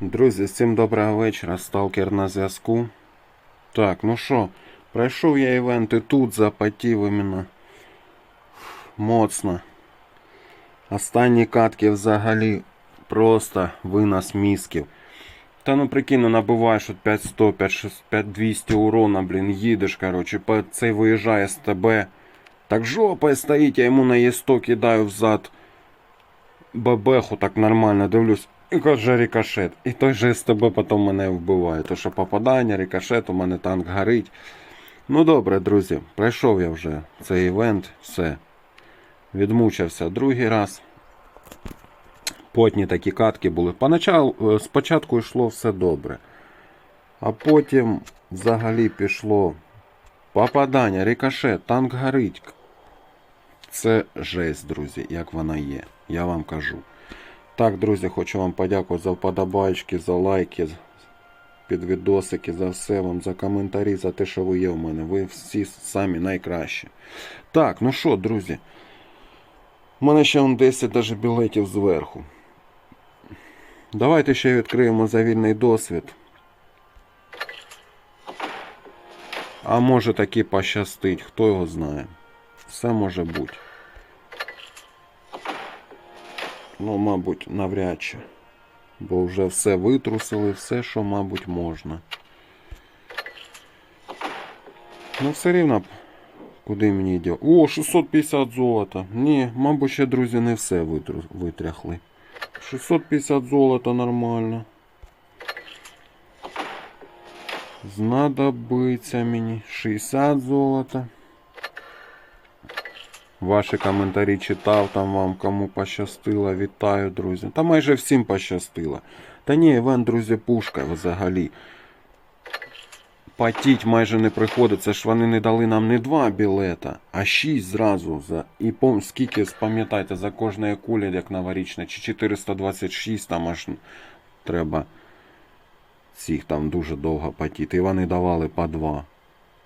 Друзі, всім доброго вечора. Сталкер на зв'язку. Так, ну що, пройшов я івент і тут запотів іменно моцно. Останні катки взагалі просто винос мізків. Та ну прикинь, ну набиваєш от 5100, 5600, 5200 урона, блін, їдеш, короче, по цей виїжджає з тебе. Так жопа стоїть, я йому на Є100 кидаю взад. Бебеху так нормально дивлюсь. І каже рикошет. І той же СТБ потім мене вбиває. То що попадання, рикошет, у мене танк горить. Ну добре, друзі, пройшов я вже цей івент, все. Відмучився другий раз. Потні такі катки були. Поначалу, е, спочатку йшло все добре. А потім взагалі пішло попадання, рикошет, танк горить. Це жесть, друзі, як вона є. Я вам кажу. Так, друзі, хочу вам подякувати за вподобайки, за лайки, під відосики, за все вам, за коментарі, за те, що ви є в мене. Ви всі самі найкращі. Так, ну що, друзі. У мене ще он 10 даже білетів зверху. Давайте ще відкриємо за вільний досвід. А може таки пощастить, хто його знає. Все може бути. Ну, мабуть, навряд чи. Бо вже все витрусили, все, що, мабуть, можна. Ну, все рівно, куди мені йде. О, 650 золота. Ні, мабуть, ще, друзі, не все витряхли. 650 золота нормально. Знадобиться мені 60 золота. Ваші коментарі читав, там вам кому пощастило, вітаю, друзі. Та майже всім пощастило. Та ні, Іван, друзі, пушка взагалі. Потіть майже не приходиться, ж вони не дали нам не два білета, а шість зразу. За... І пом... скільки, пам'ятайте, за кожної кулі, як новорічна, чи 426 там аж треба цих там дуже довго потіти. І вони давали по два.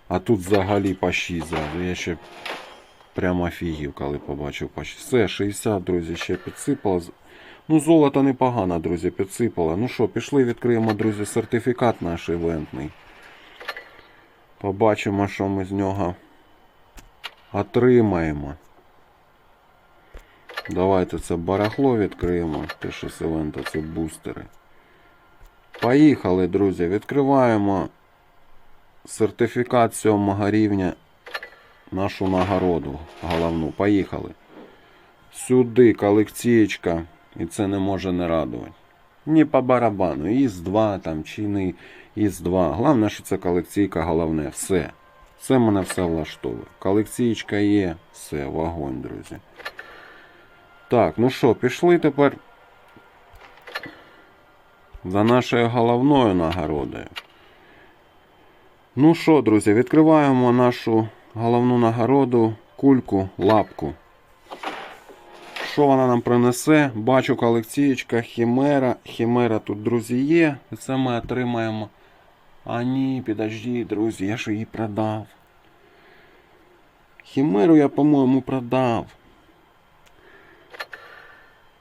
А тут взагалі по шість зразу. Я ще Прямо офігів, коли побачив. Все, 60, друзі, ще підсипало. Ну, золото непогано, друзі, підсипало. Ну що, пішли, відкриємо, друзі, сертифікат наш івентний. Побачимо, що ми з нього отримаємо. Давайте це барахло відкриємо. Те, що з івента, це бустери. Поїхали, друзі, відкриваємо сертифікат 7 рівня нашу нагороду головну. Поїхали. Сюди колекцієчка. І це не може не радувати. Ні по барабану. із 2 там, чи не із 2 Головне, що це колекційка, головне. Все. Це мене все влаштовує. Колекційка є, все, вогонь, друзі. Так, ну що, пішли тепер за нашою головною нагородою. Ну що, друзі, відкриваємо нашу головну нагороду кульку лапку. Що вона нам принесе? Бачу колекцієчка Хімера. Хімера тут, друзі, є. І це ми отримаємо. А ні, підожди, друзі, я ж її продав. Хімеру я, по-моєму, продав.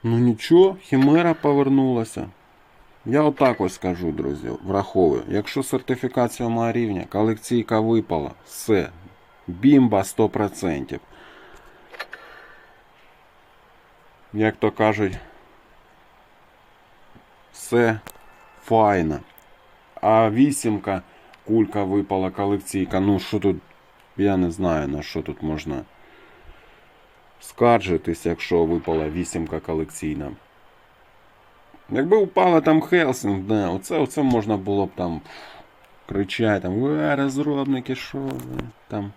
Ну нічого, Хімера повернулася. Я отак ось скажу, друзі, враховую. Якщо сертифікат 7 рівня, колекційка випала, все. Бімба 100%. Як то кажуть, все файно. А вісімка, кулька випала колекційка. Ну що тут, я не знаю на що тут можна скаржитись, якщо випала вісімка колекційна. Якби упала там Хелсинг, да, оце, оце можна було б там кричати, там, «Е, розробники, що ви там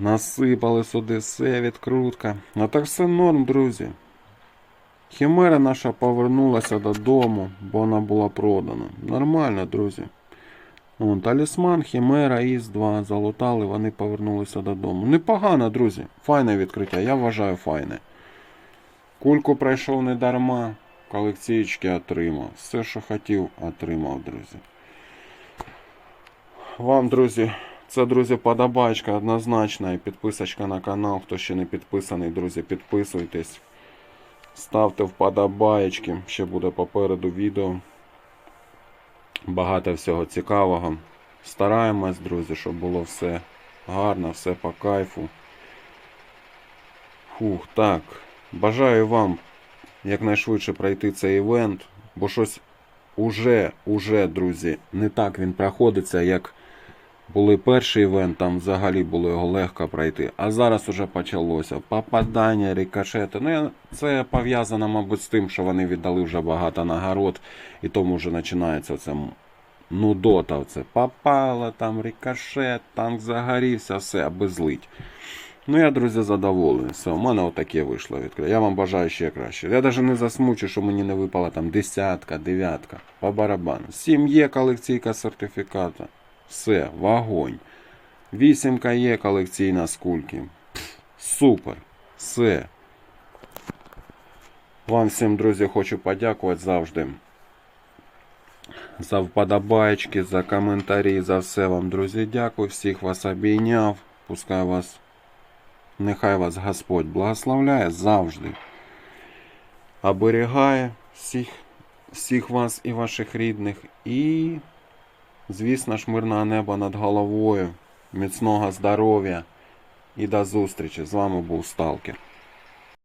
насипали сюди все, відкрутка. А так все норм, друзі. Хімера наша повернулася додому, бо вона була продана. Нормально, друзі. Вон, талісман, Хімера, Іс-2 залутали, вони повернулися додому. Непогано, друзі. Файне відкриття, я вважаю файне. Кульку пройшов не дарма, колекційки отримав. Все, що хотів, отримав, друзі. Вам, друзі, це, друзі, подобачка однозначна і підписочка на канал. Хто ще не підписаний, друзі, підписуйтесь. Ставте вподобаєчки, ще буде попереду відео. Багато всього цікавого. Стараємось, друзі, щоб було все гарно, все по кайфу. Фух, так. Бажаю вам якнайшвидше пройти цей івент, бо щось уже, уже, друзі, не так він проходиться, як були перший івент, там взагалі було його легко пройти. А зараз уже почалося. Попадання, рикошети. Ну, це пов'язано, мабуть, з тим, що вони віддали вже багато нагород, і тому вже починається це нудота. Це попало, там рикошет, танк загорівся, все, аби злить. Ну, я, друзі, задоволений. Все, у мене отаке вийшло відкрити. Я вам бажаю ще краще. Я навіть не засмучу, що мені не випала там десятка, дев'ятка. По барабану. Сім колекційка сертифіката. Все, вогонь. Вісімка є колекційна з. Супер. Все. Вам всім, друзі, хочу подякувати завжди. За вподобайки, за коментарі, за все вам, друзі, дякую. Всіх вас обійняв. Пускай вас, нехай вас Господь благословляє завжди. Оберігає всіх, всіх вас і ваших рідних. І Звісно ж, мирного неба над головою, міцного здоров'я і до зустрічі. З вами був Сталкер.